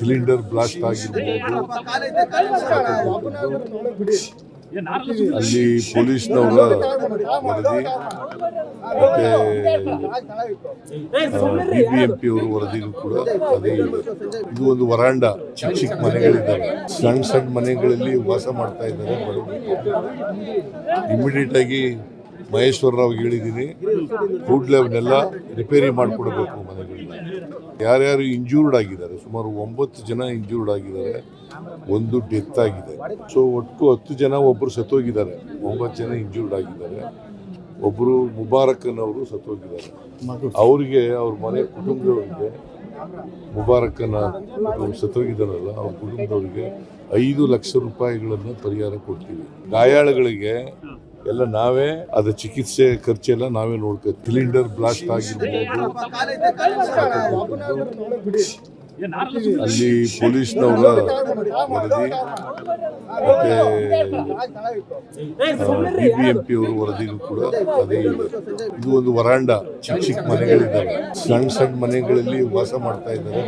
Cylinder blast ಆಗಿರ್ಬೋದು. ಅಲ್ಲಿ ಪೊಲೀಸ್ನವರ ವರದಿ ಮತ್ತೆ ಬಿ ಬಿ ಎಂ ಪಿ ಅವರ ವರದಿನೂ ಕೂಡ ಅದೇ ಇದೆ ಇದು ಒಂದು ವರಾಂಡ. ಚಿಕ್ಕ ಚಿಕ್ಕ ಮನೆಗಳಿದ್ದಾವೆ. ಸಣ್ಣ ಸಣ್ಣ ಮನೆಗಳಲ್ಲಿ ವಾಸ ಮಾಡ್ತಾ ಇದ್ದಾರೆ ಇಮಿಡಿಯೇಟ್ ಆಗಿ ಮಹೇಶ್ವರ ರಾವ್ ಹೇಳಿದ್ದೀನಿ, ಕೂಡಲೇ ಅವನ್ನೆಲ್ಲ ರಿಪೇರಿ ಮಾಡಿಕೊಡ್ಬೇಕು ಮನೆಗಳನ್ನ ಯಾರ್ಯಾರು ಇಂಜೂರ್ಡ್ ಆಗಿದ್ದಾರೆ, ಸುಮಾರು ಒಂಬತ್ತು ಜನ ಇಂಜೂರ್ಡ್ ಆಗಿದ್ದಾರೆ, ಒಂದು ಡೆತ್ ಆಗಿದೆ. ಸೊ ಒಟ್ಟು ಹತ್ತು ಜನ ಒಬ್ಬರು ಸತ್ತೋಗಿದ್ದಾರೆ, ಒಂಬತ್ತು ಜನ ಇಂಜೂರ್ಡ್ ಆಗಿದ್ದಾರೆ. ಒಬ್ಬರು ಮುಬಾರಕ್ಕನ್ ಅವರು ಸತ್ತೋಗಿದ್ದಾರೆ. ಅವರಿಗೆ, ಅವ್ರ ಮನೆ ಕುಟುಂಬದವರಿಗೆ ಮುಬಾರಕ್ಕನ ಸತ್ತೋಗಿದ್ದಾರಲ್ಲ, ಅವ್ರ ಕುಟುಂಬದವರಿಗೆ ಐದು ಲಕ್ಷ ರೂಪಾಯಿಗಳನ್ನು ಪರಿಹಾರ ಕೊಡ್ತೀವಿ. ಗಾಯಾಳುಗಳಿಗೆ ಎಲ್ಲ ನಾವೇ ಅದ ಚಿಕಿತ್ಸೆ ಖರ್ಚೆಲ್ಲ ನಾವೇ ನೋಡ್ಕೋತೀವಿ ಸಿಲಿಂಡರ್ ಬ್ಲಾಸ್ಟ್ ಆಗಿರ್ಬೋದು. ಅಲ್ಲಿ ಪೊಲೀಸ್ನವರ ವರದಿ ಮತ್ತೆ ಬಿ ಬಿ ಎಂ ಪಿ ಅವರ ವರದಿನೂ ಕೂಡ ಅದೇ ಇದೆ ಇದು ಒಂದು ವರಾಂಡ. ಚಿಕ್ಕ ಚಿಕ್ಕ ಮನೆಗಳಿದ್ದಾವೆ ಸಣ್ಣ ಸಣ್ಣ ಮನೆಗಳಲ್ಲಿ ವಾಸ ಮಾಡ್ತಾ ಇದ್ದಾರೆ.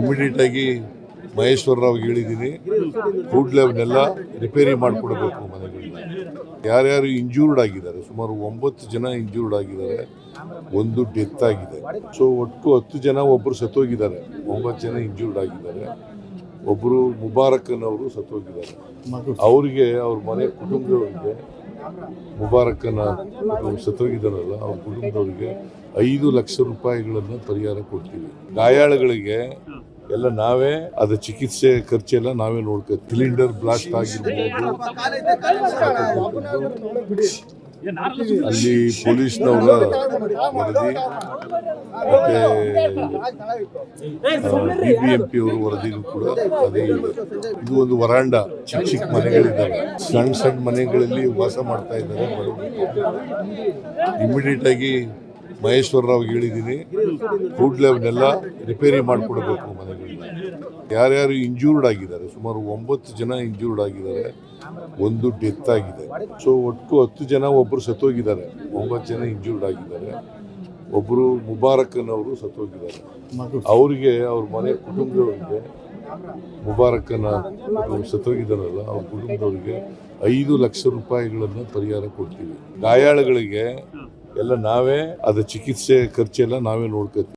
ಇಮಿಡಿಯೇಟ್ ಆಗಿ ಮಹೇಶ್ವರ ರಾವ್ ಹೇಳಿದ್ದೀನಿ ಫುಡ್ ಅವನ್ನೆಲ್ಲ ರಿಪೇರಿ ಮಾಡಿಕೊಡ್ಬೇಕು ಮನೆಗಳನ್ನ ಯಾರ್ಯಾರು ಇಂಜೂರ್ಡ್ ಆಗಿದ್ದಾರೆ, ಸುಮಾರು ಒಂಬತ್ತು ಜನ ಇಂಜೂರ್ಡ್ ಆಗಿದ್ದಾರೆ, ಒಂದು ಡೆತ್ ಆಗಿದೆ. ಸೊ ಒಟ್ಟು ಹತ್ತು ಜನ ಒಬ್ಬರು ಸತ್ತೋಗಿದ್ದಾರೆ. ಒಂಬತ್ತು ಜನ ಇಂಜೂರ್ಡ್ ಆಗಿದ್ದಾರೆ. ಒಬ್ಬರು ಮುಬಾರಕನ್ ಅವರು ಸತ್ತೋಗಿದ್ದಾರೆ. ಅವರಿಗೆ, ಅವ್ರ ಮನೆ ಕುಟುಂಬದವರಿಗೆ ಮುಬಾರಕ್ಕನ ಸತ್ತೋಗಿದ್ದಾರಲ್ಲ, ಅವ್ರ ಕುಟುಂಬದವರಿಗೆ ಐದು ಲಕ್ಷ ರೂಪಾಯಿಗಳನ್ನು ಪರಿಹಾರ ಕೊಡ್ತೀವಿ. ಗಾಯಾಳುಗಳಿಗೆ ಎಲ್ಲ ನಾವೇ, ಅದ ಚಿಕಿತ್ಸೆ ಖರ್ಚೆಲ್ಲ ನಾವೇ ನೋಡ್ಕೋತೀವಿ ಸಿಲಿಂಡರ್ ಬ್ಲಾಸ್ಟ್ ಆಗಿರ್ಬೋದು. ಅಲ್ಲಿ ಪೊಲೀಸ್ನವರ ವರದಿ, ಮತ್ತೆ ಬಿ ಬಿ ಎಂ ಪಿ ಅವರ ವರದಿನೂ ಕೂಡ ಅದೇ ಇದೆ. ಇದು ಒಂದು ವರಾಂಡ. ಚಿಕ್ಕ ಚಿಕ್ಕ ಮನೆಗಳಿದ್ದಾವೆ. ಸಣ್ಣ ಸಣ್ಣ ಮನೆಗಳಲ್ಲಿ ವಾಸ ಮಾಡ್ತಾ ಇದ್ದಾರೆ. ಇಮಿಡಿಯೇಟ್ ಆಗಿ ಮಹೇಶ್ವರ ರಾವ್ ಹೇಳಿದ್ದೀನಿ ಕೂಡಲೇ ಅವನ್ನೆಲ್ಲ ರಿಪೇರಿ ಮಾಡಿಕೊಡ್ಬೇಕು ಮನೆಗಳನ್ನ ಯಾರ್ಯಾರು ಇಂಜೂರ್ಡ್ ಆಗಿದ್ದಾರೆ, ಸುಮಾರು ಒಂಬತ್ತು ಜನ ಇಂಜೂರ್ಡ್ ಆಗಿದ್ದಾರೆ, ಒಂದು ಡೆತ್ ಆಗಿದೆ. ಸೊ ಒಟ್ಟು ಹತ್ತು ಜನ ಒಬ್ಬರು ಸತ್ತೋಗಿದ್ದಾರೆ, ಒಂಬತ್ತು ಜನ ಇಂಜೂರ್ಡ್ ಆಗಿದ್ದಾರೆ. ಒಬ್ಬರು ಮುಬಾರಕ್ಕನ್ ಅವರು ಸತ್ತೋಗಿದ್ದಾರೆ. ಅವರಿಗೆ, ಅವ್ರ ಮನೆ ಕುಟುಂಬದವರಿಗೆ ಮುಬಾರಕ್ಕನ ಸತ್ತೋಗಿದ್ದಾರಲ್ಲ, ಅವ್ರ ಕುಟುಂಬದವರಿಗೆ ಐದು ಲಕ್ಷ ರೂಪಾಯಿಗಳನ್ನು ಪರಿಹಾರ ಕೊಡ್ತೀವಿ. ಗಾಯಾಳುಗಳಿಗೆ ಎಲ್ಲ ನಾವೇ ಅದ ಚಿಕಿತ್ಸೆ ಖರ್ಚೆಲ್ಲ ನಾವೇ ನೋಡ್ಕೋತೀವಿ.